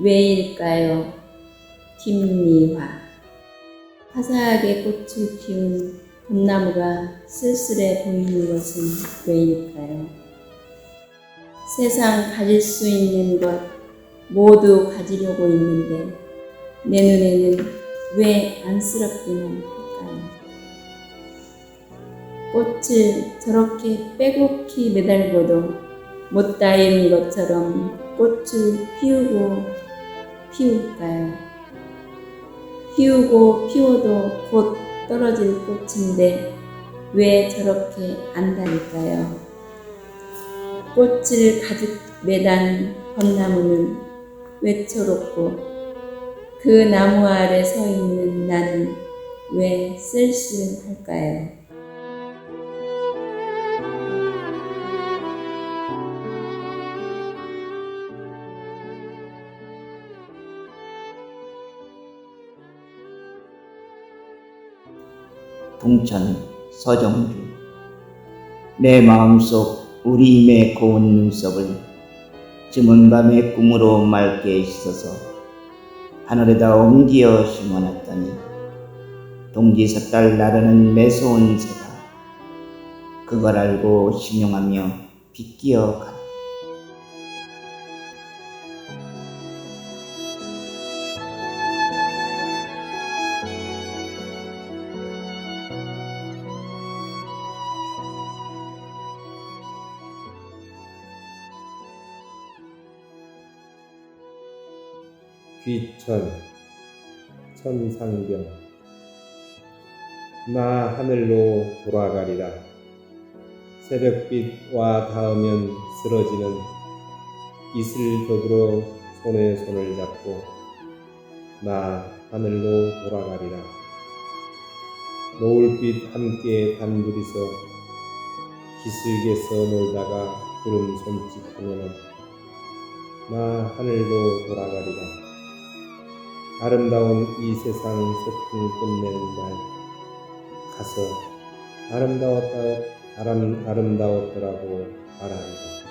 왜일까요? 김미화 화사하게 꽃을 피운 봄나무가 쓸쓸해 보이는 것은 왜일까요? 세상 가질 수 있는 것 모두 가지려고 있는데 내 눈에는 왜 안쓰럽기만 할까요? 꽃을 저렇게 빼곡히 매달고도 못다 이룬 것처럼 꽃을 피우고 피울까요? 피우고 피워도 곧 떨어질 꽃인데 왜 저렇게 안 달릴까요? 꽃을 가득 매단 벚나무는 외초롭고 그 나무 아래 서 있는 나는 왜 쓸쓸할까요? 동천 서정주 내 마음속 우리 임의 고운 눈썹을 즈문 밤의 꿈으로 맑게 씻어서 하늘에다 옮기어 심어놨더니 동지 섣달 나르는 매서운 새가 그걸 알고 신용하며 빗기어 갔다. 귀천 천상병. 나 하늘로 돌아가리라. 새벽빛와 닿으면 쓰러지는 이슬 벽으로 손에 손을 잡고 나 하늘로 돌아가리라. 노을빛 함께 단둘이서 기슭에서 놀다가 구름 손짓하면은 나 하늘로 돌아가리라 아름다운 이 세상 소풍 끝내는 날. 가서 아름다웠다 아름, 아름다웠더라고 말하리라